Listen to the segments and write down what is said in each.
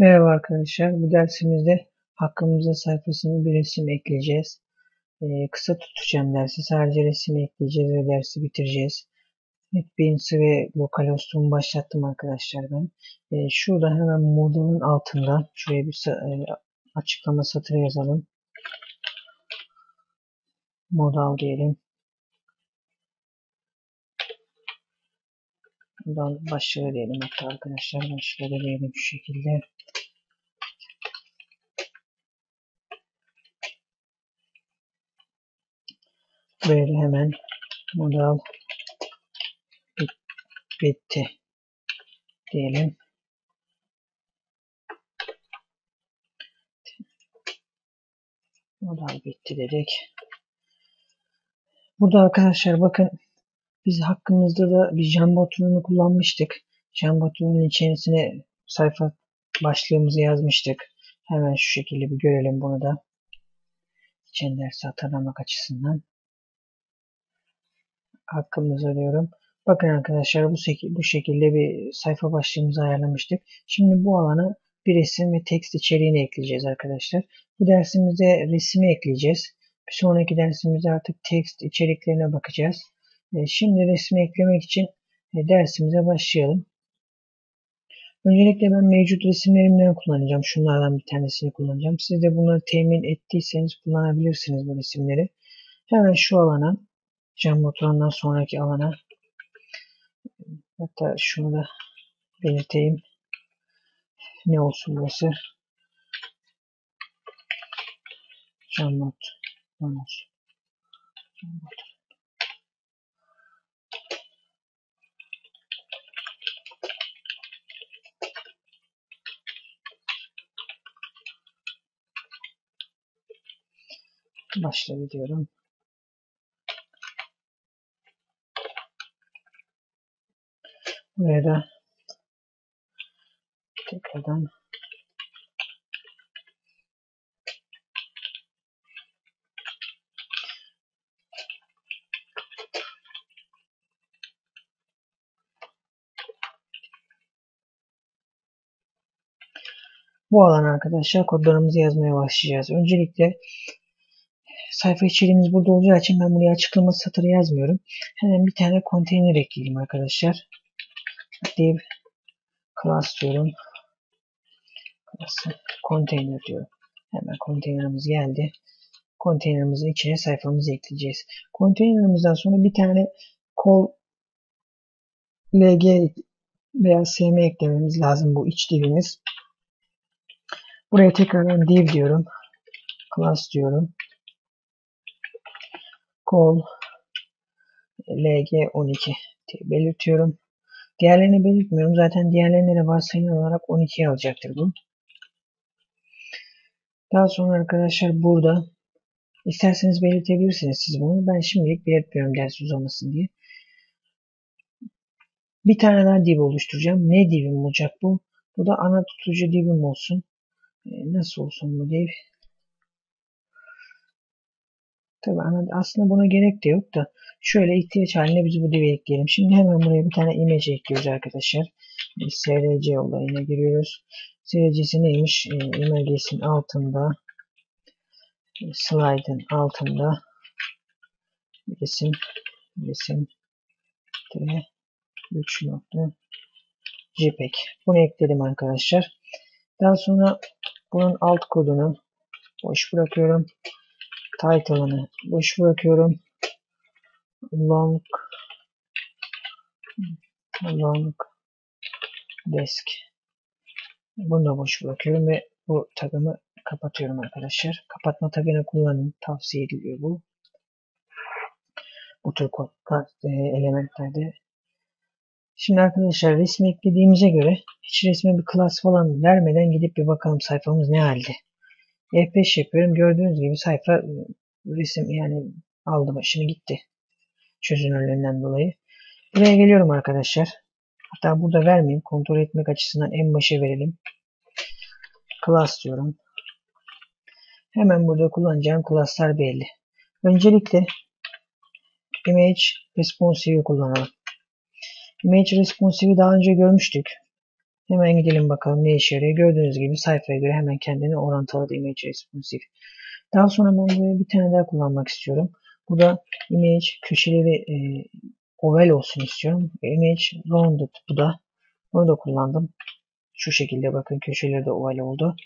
Merhaba arkadaşlar. Bu dersimizde hakkımızda sayfasına bir resim ekleyeceğiz. Ee, kısa tutacağım dersi. Sadece resim ekleyeceğiz ve dersi bitireceğiz. NetBeans'ı ve LocalHost'umu başlattım arkadaşlar ben. Ee, şurada hemen modulun altında şuraya bir e, açıklama satırı yazalım. Modal diyelim. Buradan başlığı diyelim hatta arkadaşlar. Başlığı diyelim şu şekilde. Böyle hemen modal bit, bitti diyelim. Modal bitti dedik. Burada arkadaşlar bakın biz hakkımızda da bir Jambotron'u kullanmıştık. Jambotron'un içerisine sayfa başlığımızı yazmıştık. Hemen şu şekilde bir görelim bunu da. Geçen dersi hatırlamak açısından hakkımızı diyorum. Bakın arkadaşlar bu, bu şekilde bir sayfa başlığımızı ayarlamıştık. Şimdi bu alana bir resim ve tekst içeriğini ekleyeceğiz arkadaşlar. Bu dersimizde resmi ekleyeceğiz. Bir sonraki dersimizde artık tekst içeriklerine bakacağız. E, şimdi resmi eklemek için e, dersimize başlayalım. Öncelikle ben mevcut resimlerimden kullanacağım. Şunlardan bir tanesini kullanacağım. Siz de bunları temin ettiyseniz kullanabilirsiniz bu resimleri. Hemen şu alana cam motorundan sonraki alana hatta şunu da belirteyim. Ne olsun burası? Cam motor. olsun. Cam motor. Başla diyorum. Buraya da tekrardan Bu alan arkadaşlar kodlarımızı yazmaya başlayacağız. Öncelikle sayfa içeriğimiz burada olacağı için ben buraya açıklama satırı yazmıyorum. Hemen bir tane konteyner ekleyelim arkadaşlar div class diyorum. Class container diyorum. Hemen konteynerimiz geldi. Konteynerimizin içine sayfamızı ekleyeceğiz. Konteynerimizden sonra bir tane call lg veya sm eklememiz lazım bu iç divimiz. Buraya tekrardan div diyorum. Class diyorum. Call lg12 diye belirtiyorum. Diğerlerini belirtmiyorum. Zaten diğerlerine de varsayılan olarak 12'ye alacaktır bu. Daha sonra arkadaşlar burada isterseniz belirtebilirsiniz siz bunu. Ben şimdilik belirtmiyorum ders uzamasın diye. Bir tane daha div oluşturacağım. Ne divim olacak bu? Bu da ana tutucu divim olsun. E, nasıl olsun bu div? Tabi aslında buna gerek de yok da şöyle ihtiyaç haline biz bu divi ekleyelim. Şimdi hemen buraya bir tane image ekliyoruz arkadaşlar. SRC olayına giriyoruz. SRC'si neymiş? E, altında slide'ın altında resim resim 3 nokta JPEG. Bunu ekledim arkadaşlar. Daha sonra bunun alt kodunu boş bırakıyorum title'ını boş bırakıyorum. Long long desk bunu da boş bırakıyorum ve bu tagımı kapatıyorum arkadaşlar. Kapatma tagını kullanın. Tavsiye ediliyor bu. Bu tür kodlar, e, elementlerde. Şimdi arkadaşlar resmi eklediğimize göre hiç resme bir class falan vermeden gidip bir bakalım sayfamız ne halde. F5 yapıyorum. Gördüğünüz gibi sayfa e, resim yani aldı başını gitti. Çözünürlüğünden dolayı. Buraya geliyorum arkadaşlar. Hatta burada vermeyeyim. Kontrol etmek açısından en başa verelim. Class diyorum. Hemen burada kullanacağım classlar belli. Öncelikle Image Responsive'i kullanalım. Image Responsive'i daha önce görmüştük. Hemen gidelim bakalım ne işe yarıyor. Gördüğünüz gibi sayfaya göre hemen kendini orantıladı image responsive. Daha sonra ben buraya bir tane daha kullanmak istiyorum. Bu da image köşeleri e, oval olsun istiyorum. Image rounded bu da. Onu da kullandım. Şu şekilde bakın köşeleri de oval oldu.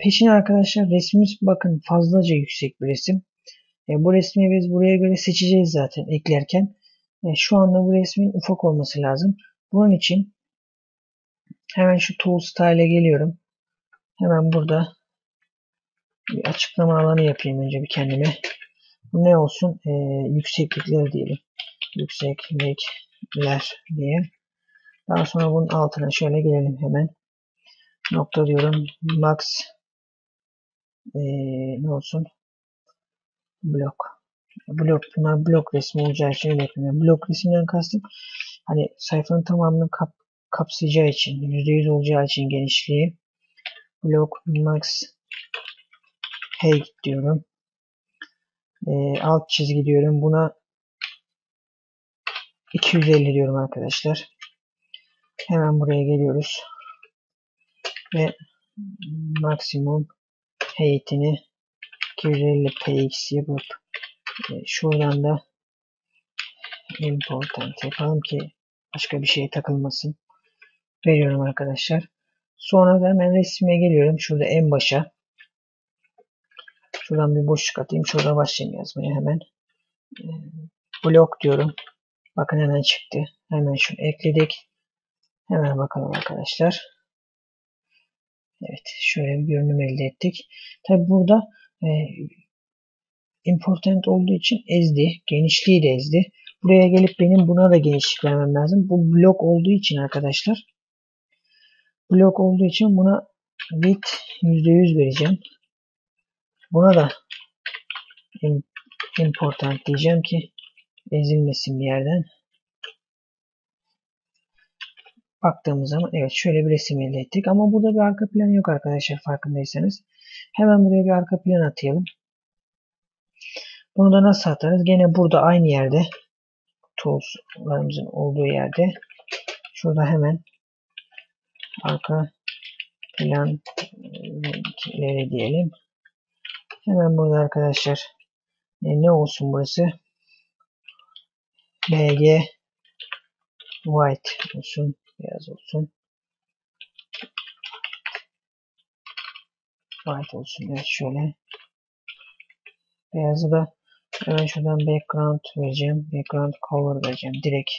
Peşine arkadaşlar resmimiz bakın fazlaca yüksek bir resim. E, bu resmi biz buraya göre seçeceğiz zaten eklerken. E, şu anda bu resmin ufak olması lazım. Bunun için hemen şu tool style'e geliyorum. Hemen burada bir açıklama alanı yapayım önce bir kendime. Ne olsun? E, yükseklikler diyelim. Yükseklikler diye. Daha sonra bunun altına şöyle gelelim hemen. Nokta diyorum. Max e, ne olsun? Blok. Blok. Bunlar blok resmi olacağı için öyle yapıyorum. Blok resimden kastım. Hani sayfanın tamamını kap, kapsayacağı için, %100 olacağı için genişliği. Blok max height diyorum. E, alt çizgi diyorum. Buna 250 diyorum arkadaşlar. Hemen buraya geliyoruz. Ve maksimum height'ini 250 px yapıp e, şuradan da important yapalım ki başka bir şeye takılmasın. Veriyorum arkadaşlar. Sonra da hemen resime geliyorum. Şurada en başa. Şuradan bir boşluk atayım. Şurada başlayayım yazmaya hemen. E, blok diyorum. Bakın hemen çıktı. Hemen şunu ekledik. Hemen bakalım arkadaşlar. Evet. Şöyle bir görünüm elde ettik. Tabi burada e, important olduğu için ezdi. Genişliği de ezdi. Buraya gelip benim buna da genişlik vermem lazım. Bu blok olduğu için arkadaşlar. Blok olduğu için buna width %100 vereceğim. Buna da important diyeceğim ki ezilmesin bir yerden. Baktığımız zaman evet şöyle bir resim elde ettik. Ama burada bir arka plan yok arkadaşlar farkındaysanız. Hemen buraya bir arka plan atayalım. Bunu da nasıl atarız? Gene burada aynı yerde tools'larımızın olduğu yerde şurada hemen arka plan renkleri diyelim. Hemen burada arkadaşlar e, ne olsun burası? BG white olsun. Beyaz olsun. White olsun. Evet şöyle. Beyazı da hemen şuradan background vereceğim. Background color vereceğim. Direkt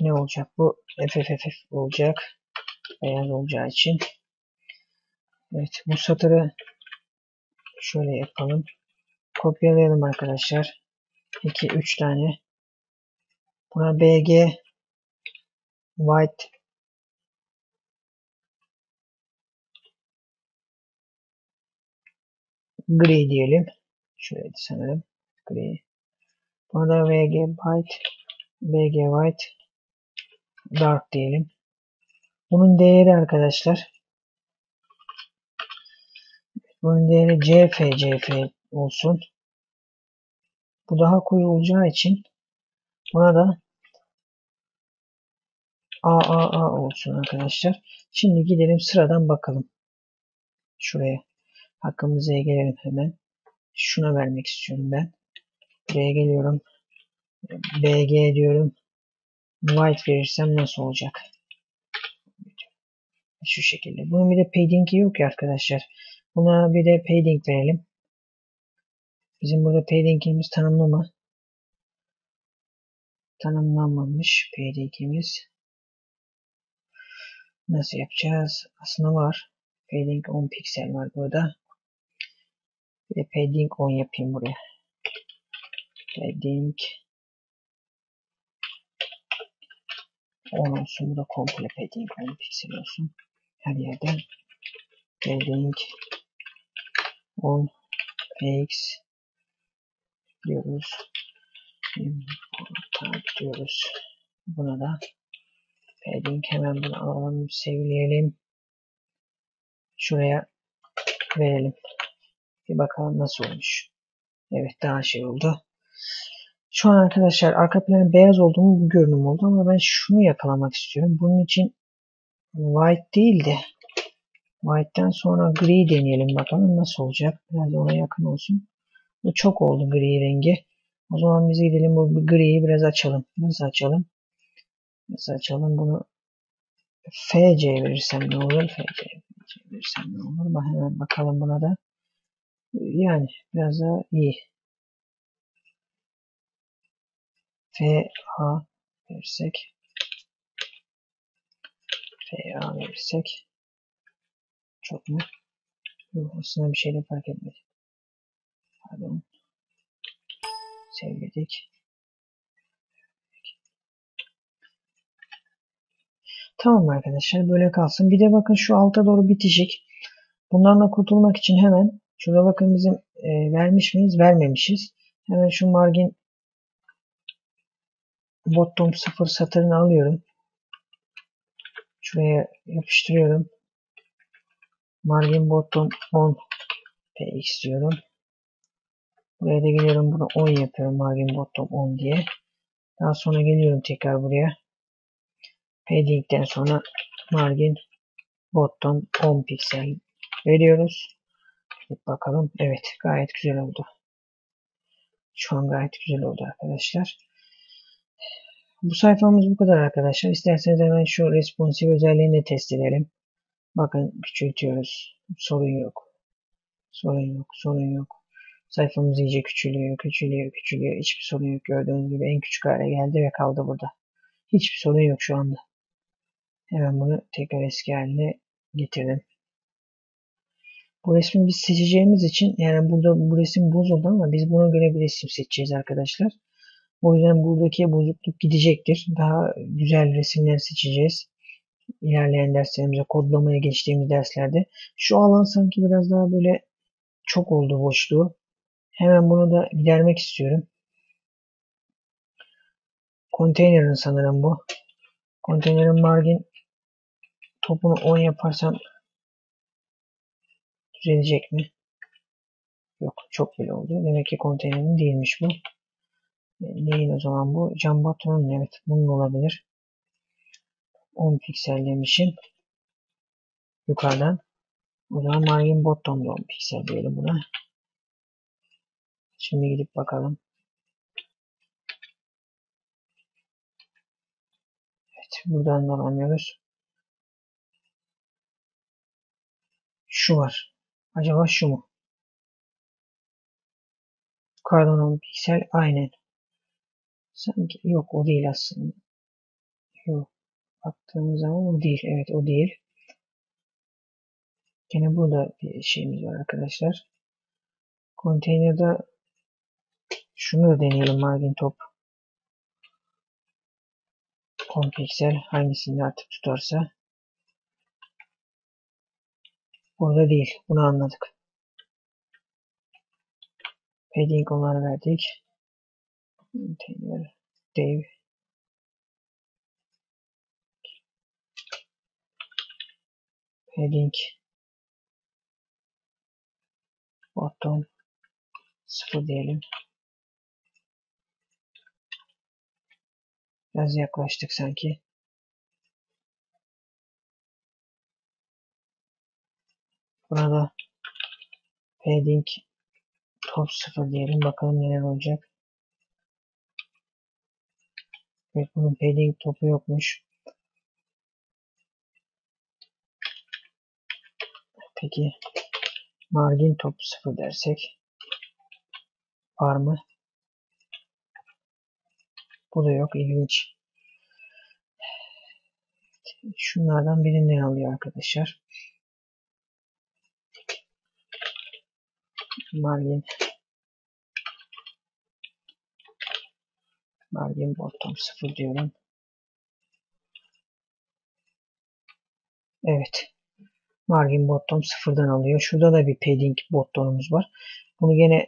ne olacak bu? FFFF olacak. Beyaz olacağı için. Evet bu satırı şöyle yapalım. Kopyalayalım arkadaşlar. 2 3 tane. Buna BG white gri diyelim. Şöyle sanırım. Gri. Buna da VG white VG white dark diyelim. Bunun değeri arkadaşlar bunun değeri CF CF olsun. Bu daha koyu olacağı için buna da AAA olsun arkadaşlar. Şimdi gidelim sıradan bakalım. Şuraya. Hakkımıza gelelim hemen. Şuna vermek istiyorum ben. Buraya geliyorum. BG diyorum. White verirsem nasıl olacak? Şu şekilde. Bunun bir de padding'i yok ya arkadaşlar. Buna bir de padding verelim. Bizim burada padding'imiz tanımlı mı? Tanımlanmamış padding'imiz. Nasıl yapacağız? Aslında var. Padding 10 piksel var burada. Bir de padding 10 yapayım buraya. Padding 10 olsun. Bu da komple padding 10 piksel olsun. Her yerden padding 10 px diyoruz. Important diyoruz. Buna da padding hemen bunu alalım, sevleyelim. Şuraya verelim. Bir bakalım nasıl olmuş. Evet daha şey oldu. Şu an arkadaşlar arka planın beyaz olduğumu bu görünüm oldu ama ben şunu yakalamak istiyorum. Bunun için white değil de white'den sonra gri deneyelim bakalım nasıl olacak. Biraz ona yakın olsun. Bu çok oldu gri rengi. O zaman biz gidelim bu griyi biraz açalım. Nasıl açalım? Nasıl açalım bunu? FC verirsem ne olur? FC verirsem ne olur? Bak hemen bakalım buna da. Yani biraz daha iyi. FA verirsek FA verirsek çok mu? Yok aslında bir şeyle fark etmedi. Pardon. Sevledik. Tamam arkadaşlar böyle kalsın. Bir de bakın şu alta doğru bitişik. Bundan da kurtulmak için hemen şurada bakın bizim e, vermiş miyiz? Vermemişiz. Hemen şu margin bottom 0 satırını alıyorum. Şuraya yapıştırıyorum. Margin bottom 10 px diyorum. Buraya da geliyorum. Bunu 10 yapıyorum. Margin bottom 10 diye. Daha sonra geliyorum tekrar buraya. Padding'den sonra margin bottom 10 piksel veriyoruz. Bir bakalım. Evet gayet güzel oldu. Şu an gayet güzel oldu arkadaşlar. Bu sayfamız bu kadar arkadaşlar. İsterseniz hemen şu responsive özelliğini de test edelim. Bakın küçültüyoruz. Sorun yok. Sorun yok. Sorun yok. Sayfamız iyice küçülüyor, küçülüyor, küçülüyor. Hiçbir sorun yok. Gördüğünüz gibi en küçük hale geldi ve kaldı burada. Hiçbir sorun yok şu anda. Hemen bunu tekrar eski haline getirdim. Bu resmi biz seçeceğimiz için yani burada bu resim bozuldu ama biz buna göre bir resim seçeceğiz arkadaşlar. O yüzden buradaki bozukluk gidecektir. Daha güzel resimler seçeceğiz. İlerleyen derslerimize kodlamaya geçtiğimiz derslerde. Şu alan sanki biraz daha böyle çok oldu boşluğu. Hemen bunu da gidermek istiyorum. Konteynerin sanırım bu. Konteynerin margin topunu 10 yaparsam düzelecek mi? Yok çok bile oldu. Demek ki konteynerin değilmiş bu. E, neyin o zaman bu? Cam patronun evet bunun olabilir. 10 piksel demişim. Yukarıdan. O zaman margin bottom'da 10 piksel diyelim buna. Şimdi gidip bakalım. Evet buradan dolanıyoruz. Şu var. Acaba şu mu? Yukarıdan 10 piksel aynen. Sanki yok o değil aslında. Yok. Baktığımız zaman o değil. Evet o değil. Yine burada bir şeyimiz var arkadaşlar. Konteynerde şunu da deneyelim margin top. 10 piksel hangisini artık tutarsa. Burada değil. Bunu anladık. Padding onları verdik. Container Dave Padding bottom 0 diyelim. Biraz yaklaştık sanki. Burada padding top 0 diyelim. Bakalım neler olacak. Evet bunun padding topu yokmuş. Peki margin top 0 dersek var mı? Bu da yok. ilginç. Şunlardan birinden alıyor arkadaşlar. Margin Margin bottom 0 diyorum. Evet. Margin bottom 0'dan alıyor. Şurada da bir padding bottom'umuz var. Bunu gene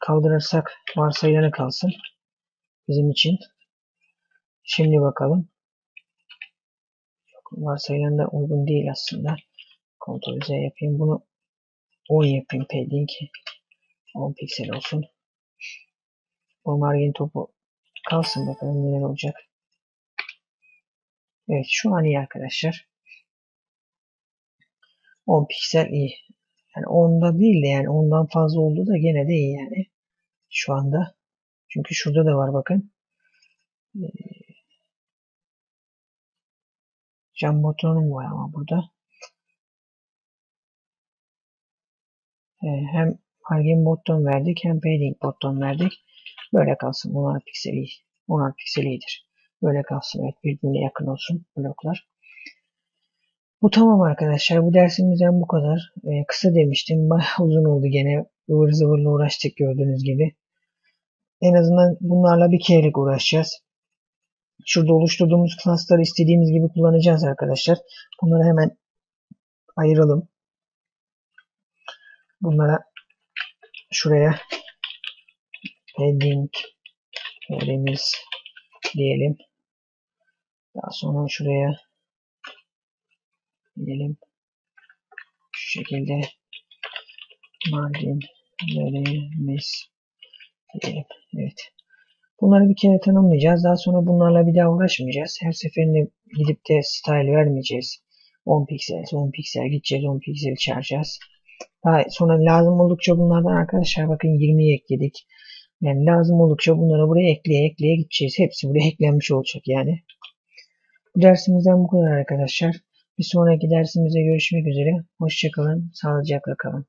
kaldırırsak varsayılanı kalsın. Bizim için. Şimdi bakalım. Yok, varsayılan da uygun değil aslında. Kontrol Z yapayım. Bunu 10 yapayım padding. 10 piksel olsun. Bu margin topu kalsın bakalım neler olacak. Evet şu an iyi arkadaşlar. 10 piksel iyi. Yani onda değil de yani ondan fazla oldu da gene de iyi yani. Şu anda. Çünkü şurada da var bakın. Ee, cam butonum var ama burada. Ee, hem Hargin button verdik hem padding button verdik. Böyle kalsın. 10 piksel iyi. 10 piksel. Böyle kalsın. Evet birbirine yakın olsun bloklar. Bu tamam arkadaşlar. Bu dersimizden bu kadar. Ee, kısa demiştim. Bayağı uzun oldu gene. Ivır zıvırla uğraştık gördüğünüz gibi. En azından bunlarla bir kerelik uğraşacağız. Şurada oluşturduğumuz klasları istediğimiz gibi kullanacağız arkadaşlar. Bunları hemen ayıralım. Bunlara şuraya heading verimiz diyelim. Daha sonra şuraya diyelim. Şu şekilde margin verimiz diyelim. Evet. Bunları bir kere tanımlayacağız. Daha sonra bunlarla bir daha uğraşmayacağız. Her seferinde gidip de style vermeyeceğiz. 10 piksel, 10 piksel gideceğiz, 10 piksel çağıracağız. Daha sonra lazım oldukça bunlardan arkadaşlar bakın 20'yi ekledik. Yani lazım oldukça bunları buraya ekleye ekleye gideceğiz. Hepsi buraya eklenmiş olacak yani. Bu dersimizden bu kadar arkadaşlar. Bir sonraki dersimizde görüşmek üzere. Hoşçakalın, sağlıcakla kalın.